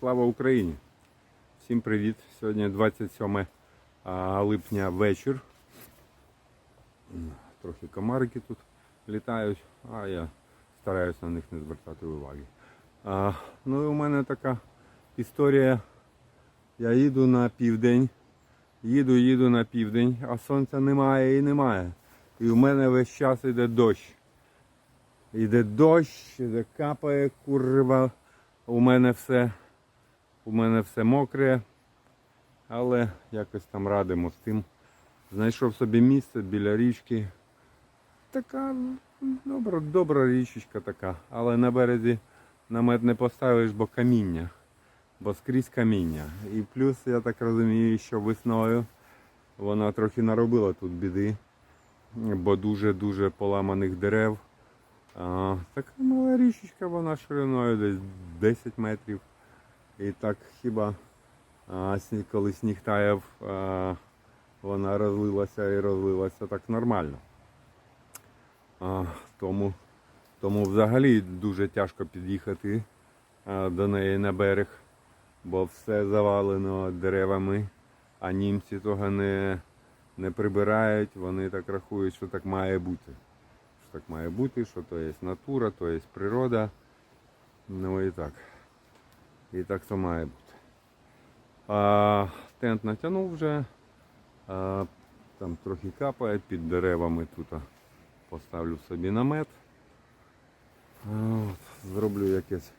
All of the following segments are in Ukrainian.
Слава Україні! Всім привіт! Сьогодні 27 липня вечір. Трохи комарики тут літають, а я стараюся на них не звертати уваги. А, ну і у мене така історія. Я їду на південь, їду, їду на південь, а сонця немає і немає. І у мене весь час іде дощ. Іде дощ, іде капає, курва. У мене все, у мене все мокре, але якось там радимо з тим. Знайшов собі місце біля річки. Така добра, добра річечка така, але на березі намет не поставиш, бо каміння. Бо скрізь каміння. І плюс, я так розумію, що весною вона трохи наробила тут біди, бо дуже-дуже поламаних дерев. А, така мала річечка, вона шириною десь 10 метрів. І так хіба коли сніг таяв, вона розлилася і розлилася так нормально. Тому, тому взагалі дуже тяжко під'їхати до неї на берег, бо все завалено деревами, а німці того не, не прибирають, вони так рахують, що так має бути що так має бути, що то є натура, то є природа. Ну і так. І так то має бути. А, тент натягнув вже. А, там трохи капає під деревами тут. Поставлю собі намет. От, зроблю якесь,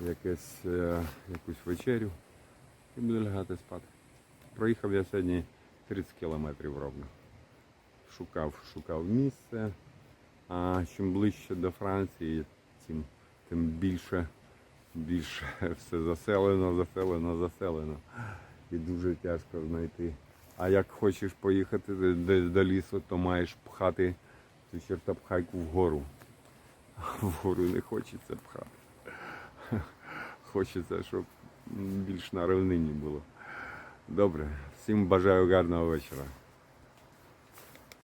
якесь, е, якусь вечерю і буду лягати спати. Проїхав я сьогодні 30 кілометрів ровно. Шукав, шукав місце. А чим ближче до Франції, тим, тим більше, більше все заселено, заселено, заселено. І дуже тяжко знайти. А як хочеш поїхати десь до лісу, то маєш пхати цю чертопхайку вгору. А вгору не хочеться пхати. Хочеться, щоб більш на рівнині було. Добре, всім бажаю гарного вечора.